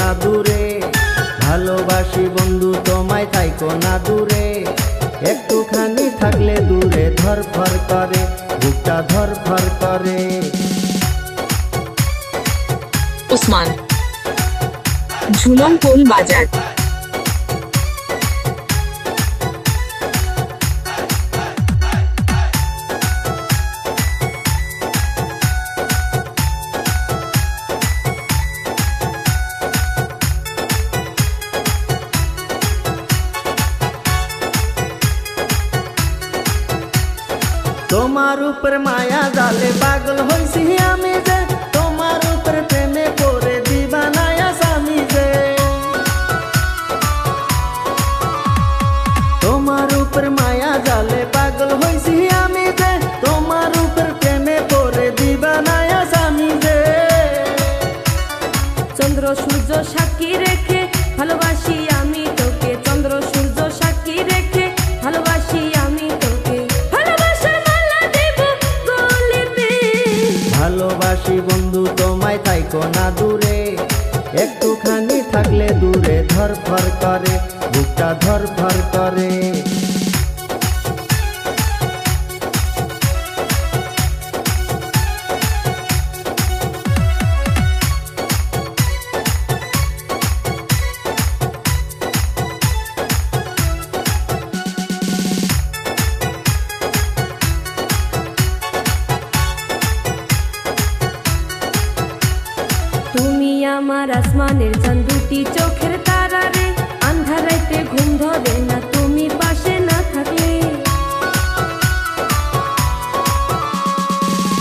না দূরে। ভালোবাসি বন্ধু, তোমায় থাইকো না দূরে। একটুখানি থাকলে দূরে ধর ফর করে, বুকটা ধর ফর করে। উসমান, ঝুলন কোল বাজার। তোমার উপর মায়া জালে পাগল হইছি আমি যে, তোমার উপর প্রেমে পড়ে দিবানায়া স্বামী যে। তোমার উপর মায়া জালে পাগল হইছি আমি যে, তোমার উপর প্রেমে পড়ে দিবানায়া স্বামী যে। চন্দ্র সূর্য সাক্ষী রেখে ভালোবাসি থাকলে দূরে ধর ফর করে বুকটা ধর ফর করে। আমার আসমানের চাঁদ দুটি চোখের তারা রে আন্ধারাইতে ঘুম ধরে না, তুমি পাশে না থাকলে।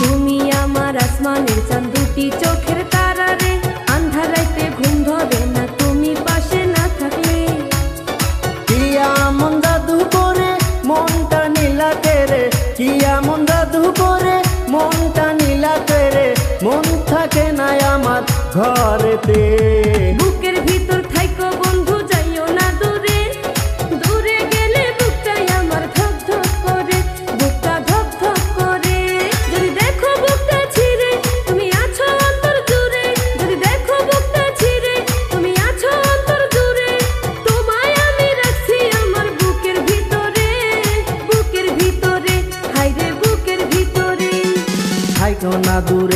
তুমি আমার আসমানের চাঁদ দুটি চোখের তারা রে আন্ধারাইতে ঘুম ধরে না, তুমি পাশে না থাকলে। কিয়া মন দাদু করে, মনটা নীলাতে রে কিয়া মন দাদু করে, মনটা নীলাতে রে মন থাকে না আমার ঘরেতে